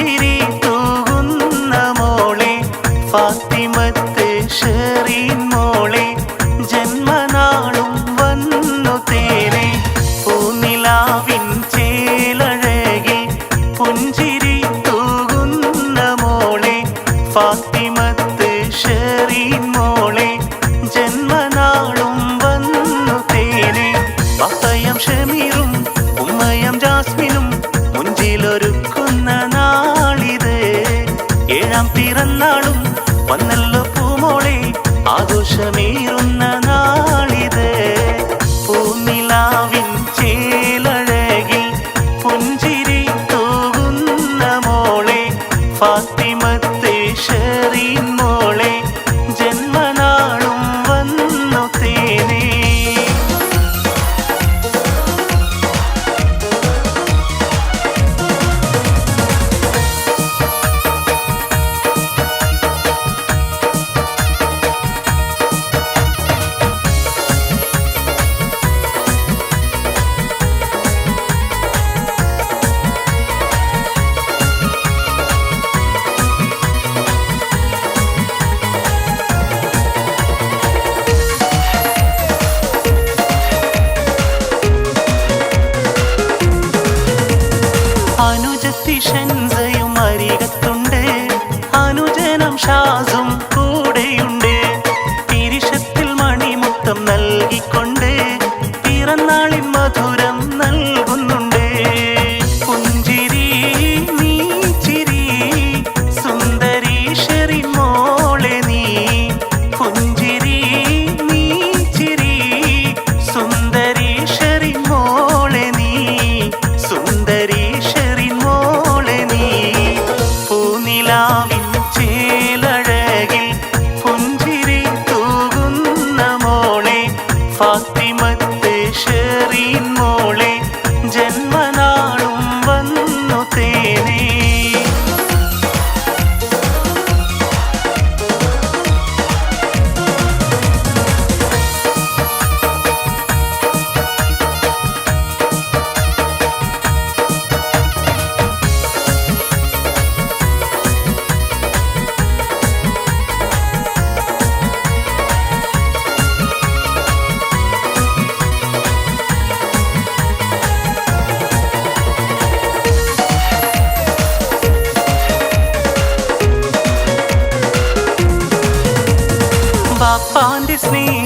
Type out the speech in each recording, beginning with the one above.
പുഞ്ചിരി തൂകുന്ന മോളെ ഫാത്തിമത്ത് ഷെറീൻ ഫാത്തിമത്തെ ഷെറീൻ മോളെ ഷൻസയും അരികത്തുണ്ട് അനുജനം ഷാസും ഫാത്തിമത്ത് ഷെറീൻ Disney.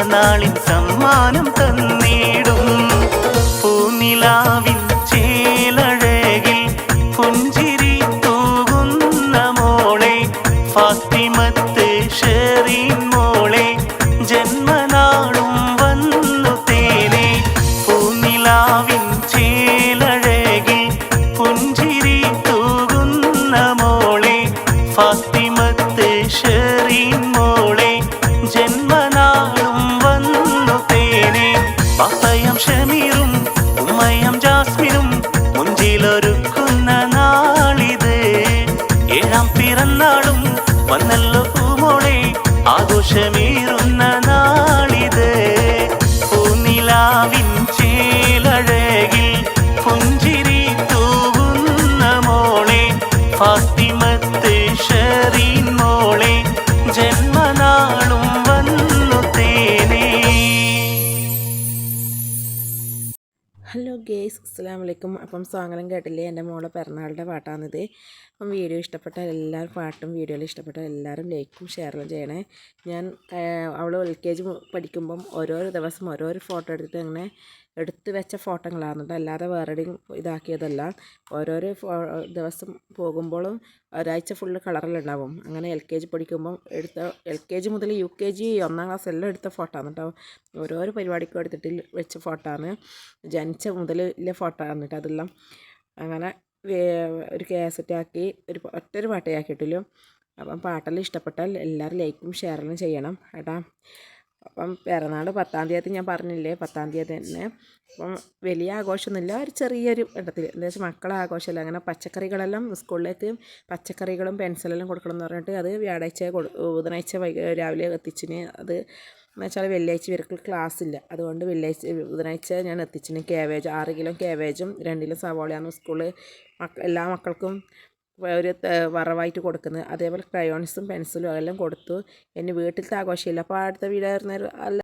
പിറന്നാളിൻ സമ്മാനം തന്നീടും പപ്പയം ഷമീറും ഉമ്മയം ജാസ്മിനും മുഞ്ചിലൊരുക്കുന്ന നാളിത്. ഏഴാം പിറന്നാളും വന്നല്ലോ പൂമോളെ ആഘോഷമേറുന്ന നാളിത് അസ്സാം വലൈക്കും അപ്പം സ്വാഗതം കേട്ടില്ലേ? എന്റെ മോളെ പിറന്നാളുടെ പാട്ടാണിത്. അപ്പം വീഡിയോ ഇഷ്ടപ്പെട്ട എല്ലാവരും പാട്ടും വീഡിയോയിൽ ഇഷ്ടപ്പെട്ട എല്ലാവരും ലൈക്കും ഷെയറും ചെയ്യണേ. ഞാൻ അവൾ എൽ കെ ജി പഠിക്കുമ്പം ഓരോരോ ദിവസം ഓരോരോ ഫോട്ടോ എടുത്തിട്ട് അങ്ങനെ എടുത്ത് വെച്ച ഫോട്ടോകളാണ് കേട്ടോ അല്ലാതെ വേറെയും ഇതാക്കിയതല്ല. ഓരോരോ ദിവസം പോകുമ്പോഴും ഒരാഴ്ച ഫുള്ള് കളറിലുണ്ടാവും. അങ്ങനെ എൽ കെ ജി പഠിക്കുമ്പം എടുത്ത എൽ കെ ജി മുതൽ യു കെ ജി ഒന്നാം ക്ലാസ് എല്ലാം എടുത്ത ഫോട്ടോ ആണ് കേട്ടോ ഓരോരോ പരിപാടിക്കും എടുത്തിട്ട് വെച്ച ഫോട്ടോ ആണ് ജനിച്ച മുതൽ ഫോട്ടോ ആണ് കേട്ടോ അതെല്ലാം. അങ്ങനെ ഒരു കേസറ്റാക്കി ഒരു ഒറ്റൊരു പാട്ടേ ആക്കിയിട്ടുള്ളൂ അപ്പം പാട്ടെല്ലാം ഇഷ്ടപ്പെട്ടാൽ എല്ലാവരും ലൈക്കും ഷെയറിലും ചെയ്യണം. കേട്ടാ അപ്പം പിറന്നാൾ പത്താം തീയതി ഞാൻ പറഞ്ഞില്ലേ പത്താം തീയതി തന്നെ. അപ്പം വലിയ ആഘോഷമൊന്നുമില്ല ഒരു ചെറിയൊരു ഇടത്തിൽ. എന്താ വെച്ചാൽ മക്കളെ ആഘോഷമല്ല അങ്ങനെ പച്ചക്കറികളെല്ലാം സ്കൂളിലേക്ക് പച്ചക്കറികളും പെൻസിലെല്ലാം കൊടുക്കണം എന്ന് പറഞ്ഞിട്ട് അത് വ്യാഴാഴ്ച കൊടു ബുധനാഴ്ച വൈകി രാവിലെ എത്തിച്ചിന്. അത് എന്ന് വെച്ചാൽ വെള്ളിയാഴ്ച ഇവർക്ക് ക്ലാസ് ഇല്ല അതുകൊണ്ട് വെള്ളിയാഴ്ച ബുധനാഴ്ച ഞാൻ എത്തിച്ചിന്. കേവേജ് ആറ് കിലോ കേവേജും രണ്ട് കിലോ സവാളയാണ് സ്കൂളിൽ എല്ലാ മക്കൾക്കും ഒരു വറവായിട്ട് കൊടുക്കുന്നത്. അതേപോലെ ക്രയോൺസും പെൻസിലും എല്ലാം കൊടുത്തു. എന്റെ വീട്ടിലത്തെ ആഘോഷമില്ല. അപ്പോൾ അടുത്ത വീടായിരുന്ന അല്ല